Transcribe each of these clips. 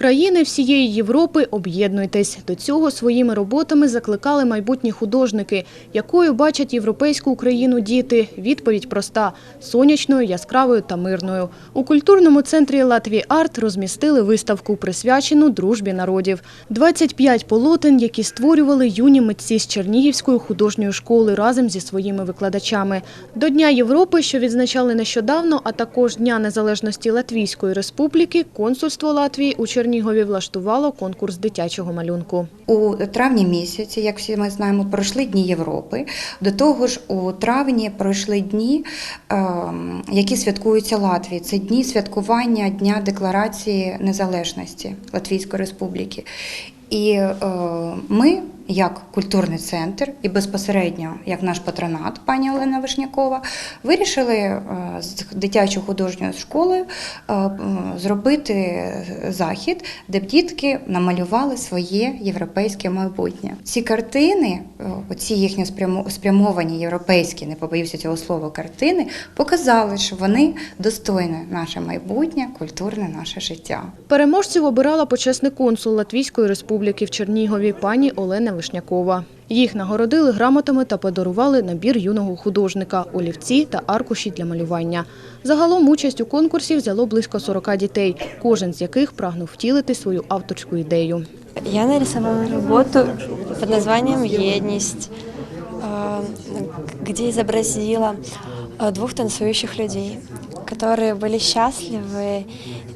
Країни всієї Європи об'єднуйтесь. До цього своїми роботами закликали майбутні художники. Якою бачать європейську Україну діти? Відповідь проста – сонячною, яскравою та мирною. У культурному центрі Латвії Арт розмістили виставку, присвячену дружбі народів. 25 полотен, які створювали юні митці з Чернігівської художньої школи разом зі своїми викладачами. До Дня Європи, що відзначали нещодавно, а також Дня Незалежності Латвійської Республіки, консульство Латвії у Чернігові влаштувало конкурс дитячого малюнку. У травні місяці, як всі ми знаємо, пройшли дні Європи. До того ж, у травні пройшли дні, ем, які святкуються Латвії. Це дні святкування Дня Декларації Незалежності Латвійської Республіки. І е, ми, як культурний центр, і безпосередньо як наш патронат, пані Олена Вишнякова, вирішили е, з дитячою художньою школою е, зробити захід, де б дітки намалювали своє європейське майбутнє. Ці картини, оці їхні спрямо- спрямовані європейські, не побоюся цього слова, картини, показали, що вони достойні наше майбутнє, культурне наше життя. Переможців обирала почесний консул Латвійської Республіки в Чернігові пані Олена Вишнякова. Їх нагородили грамотами та подарували набір юного художника, олівці та аркуші для малювання. Загалом участь у конкурсі взяло близько 40 дітей, кожен з яких прагнув втілити свою авторську ідею. Я нарисовала работу под названием «Едность», э, где изобразила э, двух танцующих людей, которые были счастливы.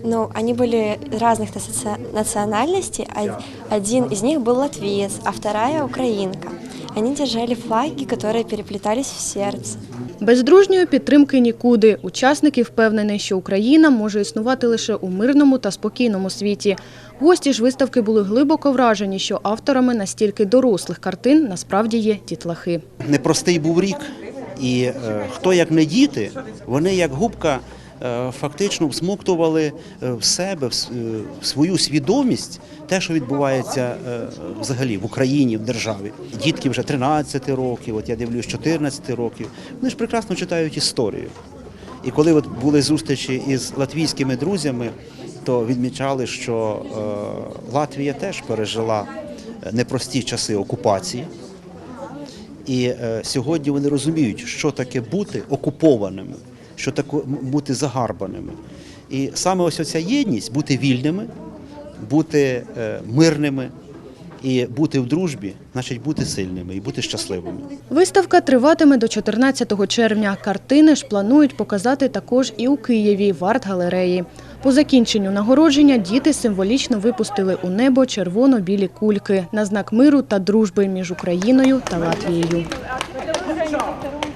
Ну, они были разных национи- национальностей. А- Один из них был латвиец, а вторая украинка. Они держали флаги, которые переплетались в сердце. Без дружньої підтримки нікуди. Учасники впевнені, що Україна може існувати лише у мирному та спокійному світі. Гості ж виставки були глибоко вражені, що авторами настільки дорослих картин насправді є дітлахи. непростий був рік, і е, хто як не діти, вони як губка фактично всмоктували е, в себе, е, в свою свідомість те, що відбувається е, взагалі в Україні, в державі. Дітки вже 13 років, от я дивлюсь, 14 років. Вони ж прекрасно читають історію. І коли от були зустрічі із латвійськими друзями, то відмічали, що е, Латвія теж пережила е, непрості часи окупації. І е, сьогодні вони розуміють, що таке бути окупованими, що таке м- бути загарбаними. І саме ось ця єдність бути вільними, бути е, мирними і бути в дружбі, значить бути сильними і бути щасливими. Виставка триватиме до 14 червня. Картини ж планують показати також і у Києві в арт-галереї. По закінченню нагородження діти символічно випустили у небо червоно-білі кульки на знак миру та дружби між Україною та Латвією.